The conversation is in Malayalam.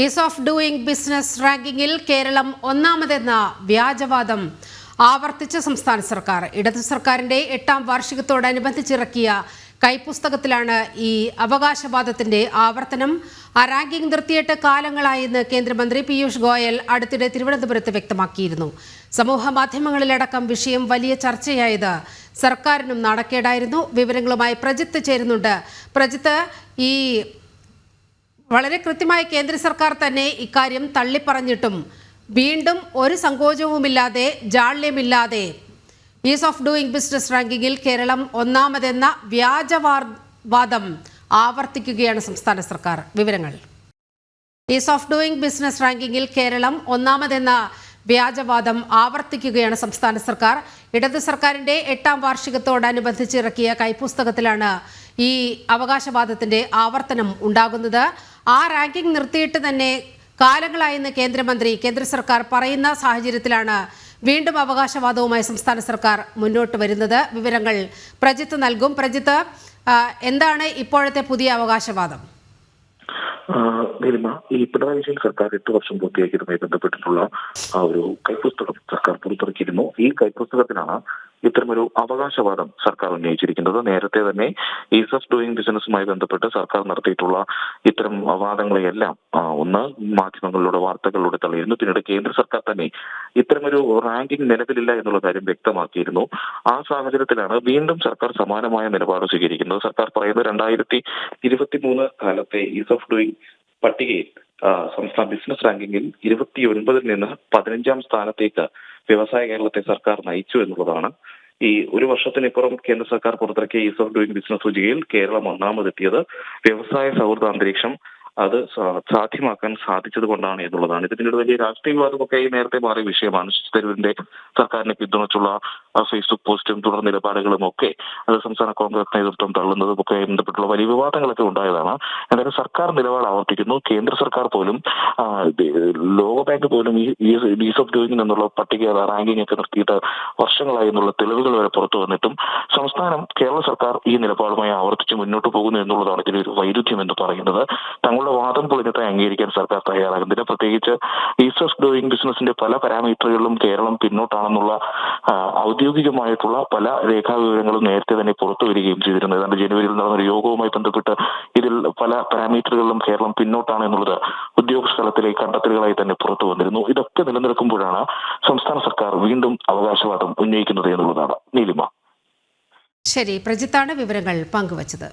ഈസ് ഓഫ് ഡൂയിങ് ബിസിനസ് റാങ്കിങ്ങിൽ കേരളം ഒന്നാമതെന്ന വ്യാജവാദം ആവർത്തിച്ച സംസ്ഥാന സർക്കാർ. ഇടതു സർക്കാരിന്റെ എട്ടാം വാർഷികത്തോടനുബന്ധിച്ചിറക്കിയ കൈപ്പുസ്തകത്തിലാണ് ഈ അവകാശവാദത്തിന്റെ ആവർത്തനം. ആ റാങ്കിംഗ് നിർത്തിയിട്ട് കാലങ്ങളായെന്ന് കേന്ദ്രമന്ത്രി പീയൂഷ് ഗോയൽ അടുത്തിടെ തിരുവനന്തപുരത്ത് വ്യക്തമാക്കിയിരുന്നു. സമൂഹ മാധ്യമങ്ങളിലടക്കം വിഷയം വലിയ ചർച്ചയായത് സർക്കാരിനും നടക്കേടായിരുന്നു വിവരങ്ങളുമായി പ്രജിത്ത് ചേരുന്നുണ്ട്. പ്രജിത്ത് ഈ വളരെ കൃത്യമായി കേന്ദ്ര സർക്കാർ തന്നെ ഇക്കാര്യം തള്ളിപ്പറഞ്ഞിട്ടും വീണ്ടും ഒരു സങ്കോചവുമില്ലാതെ ജാള്യമില്ലാതെ ഈസ് ഓഫ് ഡൂയിങ് ബിസിനസ് റാങ്കിങ്ങിൽ കേരളം ഒന്നാമതെന്ന വ്യാജവാദം ആവർത്തിക്കുകയാണ് സംസ്ഥാന സർക്കാർ. വിവരങ്ങൾ. ഈസ് ഓഫ് ഡൂയിങ് ബിസിനസ് റാങ്കിങ്ങിൽ കേരളം ഒന്നാമതെന്ന വ്യാജവാദം ആവർത്തിക്കുകയാണ് സംസ്ഥാന സർക്കാർ. ഇടത് സർക്കാരിന്റെ എട്ടാം വാർഷികത്തോടനുബന്ധിച്ച് ഇറക്കിയ കൈപ്പുസ്തകത്തിലാണ് ഈ അവകാശവാദത്തിന്റെ ആവർത്തനം ഉണ്ടാകുന്നത്. ആ റാങ്കിംഗ് നിർത്തിയിട്ട് തന്നെ കാലങ്ങളായെന്ന് കേന്ദ്രമന്ത്രി കേന്ദ്ര സർക്കാർ പറയുന്ന സാഹചര്യത്തിലാണ് വീണ്ടും അവകാശവാദവുമായി സംസ്ഥാന സർക്കാർ മുന്നോട്ട് വരുന്നത്. വിവരങ്ങൾ പ്രജിത്ത് നൽകും. പ്രജിത്ത് എന്താണ് ഇപ്പോഴത്തെ പുതിയ അവകാശവാദം? ഈ പിണറായി വിജയൻ സർക്കാർ എട്ട് വർഷം പൂർത്തിയാക്കിയതുമായി ബന്ധപ്പെട്ടിട്ടുള്ള ഒരു കൈപ്പുസ്തകം സർക്കാർ പുറത്തിറക്കിയിരുന്നു. ഈ കൈപ്പുസ്തകത്തിലാണ് ഇത്തരമൊരു അവകാശവാദം സർക്കാർ ഉന്നയിച്ചിരിക്കുന്നത്. നേരത്തെ തന്നെ ഈസ് ഓഫ് ഡൂയിങ് ബിസിനസ്സുമായി ബന്ധപ്പെട്ട് സർക്കാർ നടത്തിയിട്ടുള്ള ഇത്തരം വാദങ്ങളെയെല്ലാം ഒന്ന് മാധ്യമങ്ങളിലൂടെ വാർത്തകളിലൂടെ തള്ളിയിരുന്നു. പിന്നീട് കേന്ദ്ര സർക്കാർ തന്നെ ഇത്തരമൊരു റാങ്കിംഗ് നിലവിലില്ല എന്നുള്ള കാര്യം വ്യക്തമാക്കിയിരുന്നു. ആ സാഹചര്യത്തിലാണ് വീണ്ടും സർക്കാർ സമാനമായ നിലപാട് സ്വീകരിക്കുന്നത്. സർക്കാർ പറയുന്നത് രണ്ടായിരത്തി ഇരുപത്തി മൂന്ന് കാലത്തെ ഈസ് ഓഫ് ഡൂയിങ് പട്ടികയിൽ സംസ്ഥാന ബിസിനസ് റാങ്കിങ്ങിൽ ഇരുപത്തി ഒൻപതിൽ നിന്ന് പതിനഞ്ചാം സ്ഥാനത്തേക്ക് വ്യവസായ കേരളത്തെ സർക്കാർ നയിച്ചു എന്നുള്ളതാണ്. ഈ ഒരു വർഷത്തിനിപ്പുറം കേന്ദ്ര സർക്കാർ പുറത്തിറക്കിയ ഈസ് ഓഫ് ഡൂയിങ് ബിസിനസ് സൂചികയിൽ കേരളം ഒന്നാമതെത്തിയത് വ്യവസായ സൗഹൃദ അന്തരീക്ഷം അത് സാധ്യമാക്കാൻ സാധിച്ചത് കൊണ്ടാണ് എന്നുള്ളതാണ്. ഇത് പിന്നീട് വലിയ രാഷ്ട്രീയ വിവാദമൊക്കെ നേരത്തെ മാറിയ വിഷയമാണ്. ശശി തരൂരിന്റെ സർക്കാരിനെ പിന്തുണച്ചുള്ള ഫേസ്ബുക്ക് പോസ്റ്റും തുടർ നിലപാടുകളും ഒക്കെ അത് സംസ്ഥാന കോൺഗ്രസ് നേതൃത്വം തള്ളുന്നതും ഒക്കെ ബന്ധപ്പെട്ടുള്ള വലിയ വിവാദങ്ങളൊക്കെ ഉണ്ടായതാണ്. എന്തായാലും സർക്കാർ നിലപാട് ആവർത്തിക്കുന്നു. കേന്ദ്ര സർക്കാർ പോലും ലോക ബാങ്ക് ലോകബാങ്ക് പോലും ഈ ഈസ് ഓഫ് ഡൂയിങ് എന്നുള്ള പട്ടിക റാങ്കിംഗ് ഒക്കെ നിർത്തിയിട്ട് വർഷങ്ങളായി എന്നുള്ള തെളിവുകൾ വരെ പുറത്തു വന്നിട്ടും സംസ്ഥാനം കേരള സർക്കാർ ഈ നിലപാടുമായി ആവർത്തിച്ച് മുന്നോട്ട് പോകുന്നു എന്നുള്ളതാണ് ഇതിലൊരു വൈരുദ്ധ്യം എന്ന് പറയുന്നത്. തങ്ങളുടെ വാദം പൊളിഞ്ഞിട്ട് അംഗീകരിക്കാൻ സർക്കാർ തയ്യാറാകുന്നില്ല പ്രത്യേകിച്ച് ഈസ് ഓഫ് ഡൂയിങ് ബിസിനസിന്റെ പല പാരാമീറ്ററുകളിലും കേരളം പിന്നോട്ടാണെന്നുള്ള ഔദ്യോഗികമായിട്ടുള്ള പല രേഖാവിവരങ്ങളും നേരത്തെ തന്നെ പുറത്തു വരികയും ചെയ്തിരുന്നു. ഏതാണ്ട് ജനുവരിയിൽ നടന്ന ഒരു യോഗവുമായി ബന്ധപ്പെട്ട് ഇതിൽ പല പാരാമീറ്ററുകളിലും കേരളം പിന്നോട്ടാണ് എന്നുള്ളത് ഉദ്യോഗസ്ഥ തലത്തിലെ കണ്ടെത്തലുകളായി തന്നെ പുറത്തു വന്നിരുന്നു. ഇതൊക്കെ നിലനിൽക്കുമ്പോഴാണ് സംസ്ഥാന സർക്കാർ വീണ്ടും അവകാശവാദം ഉന്നയിക്കുന്നത് എന്നുള്ളതാണ്. നീലിമ. ശരി പ്രജിത്താണ് വിവരങ്ങൾ പങ്കുവച്ചത്.